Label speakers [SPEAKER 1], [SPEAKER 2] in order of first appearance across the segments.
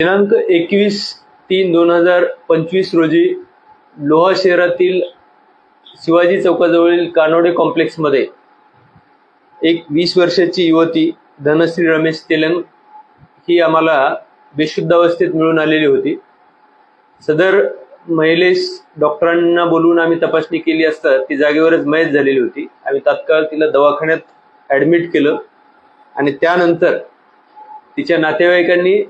[SPEAKER 1] दिनांक एकवीस तीन दोन हजार पंचवीस रोजी लोहा शहरातील शिवाजी चौकाजवळील कानोडे कॉम्प्लेक्समध्ये एक वीस वर्षाची युवती धनश्री रमेश तेलंग ही आम्हाला बेशुद्ध अवस्थेत मिळून आलेली होती. सदर महिलेस डॉक्टरांना बोलवून आम्ही तपासणी केली असता ती जागेवरच मयत झालेली होती. आम्ही तात्काळ तिला दवाखान्यात ॲडमिट केलं आणि त्यानंतर तिच्या नातेवाईकांनी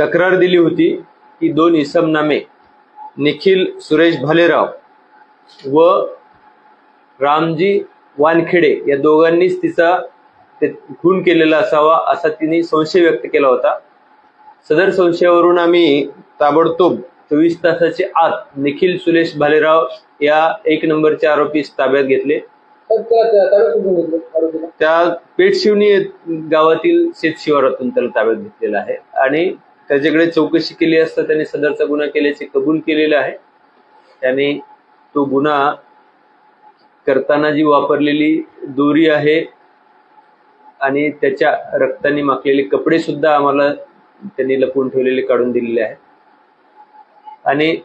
[SPEAKER 1] तक्रार दिली होती की दोन इसमनामे निखिल सुरेश भालेराव व रामजी वानखेडे या दोघांनीच तिचा ते खून केलेला असावा असा तिने संशय व्यक्त केला होता. सदर संशयावरून आम्ही ताबडतोब चोवीस तासाच्या आत निखिल सुरेश भालेराव या एक नंबरचे आरोपीस ताब्यात घेतले.
[SPEAKER 2] त्या-
[SPEAKER 1] त्या पेठशिवणी गावातील शेत शिवारातून त्याला ताब्यात घेतलेला आहे आणि त्याच्याकडे चौकशी केली असता त्याने सदरचा गुन्हा केल्याचे कबूल केलेलं आहे. त्याने तो गुन्हा करताना जी वापरलेली दोरी आहे आणि त्याच्या रक्ताने माखलेले कपडे सुद्धा आम्हाला त्यांनी लपवून ठेवलेले काढून दिलेले आहेत. आणि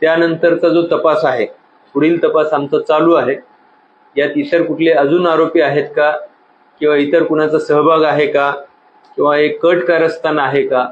[SPEAKER 1] त्यानंतरचा जो तपास आहे पुढील तपास आमचा चालू आहे. यात इतर कुठले अजून आरोपी आहेत का? किंवा इतर कुणाचा सहभाग आहे का? किंवा एक कट कारस्थान आहे का?